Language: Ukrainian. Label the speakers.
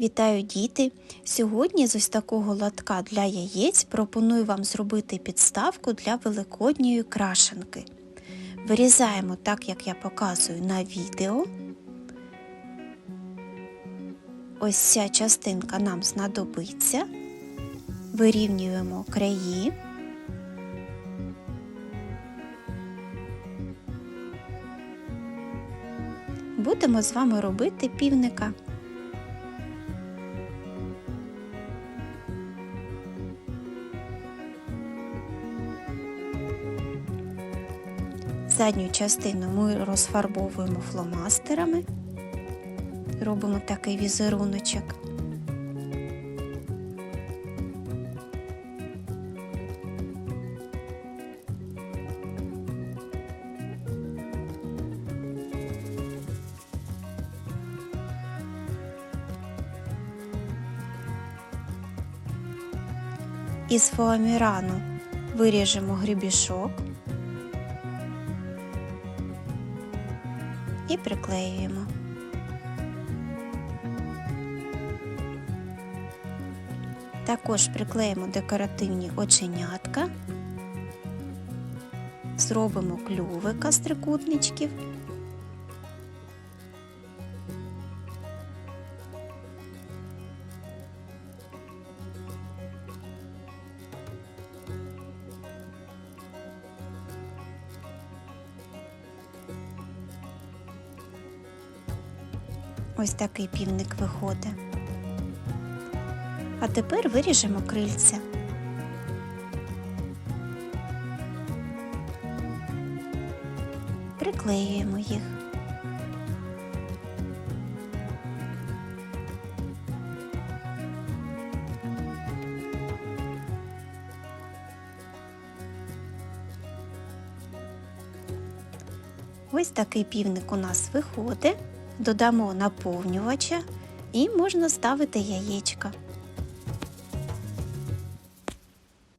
Speaker 1: Вітаю діти! Сьогодні з ось такого лотка для яєць пропоную вам зробити підставку для великодньої крашенки. Вирізаємо так, як я показую на відео. Ось ця частинка нам знадобиться. Вирівнюємо краї. Будемо з вами робити півника. Задню частину ми розфарбовуємо фломастерами, робимо такий візеруночок. Із фоамірану виріжемо грібішок. І приклеюємо. Також приклеїмо декоративні оченятка, зробимо клювика з трикутничків. Ось такий півник виходить. А тепер виріжемо крильця. Приклеюємо їх. Ось такий півник у нас виходить додамо наповнювача і можна ставити яєчка.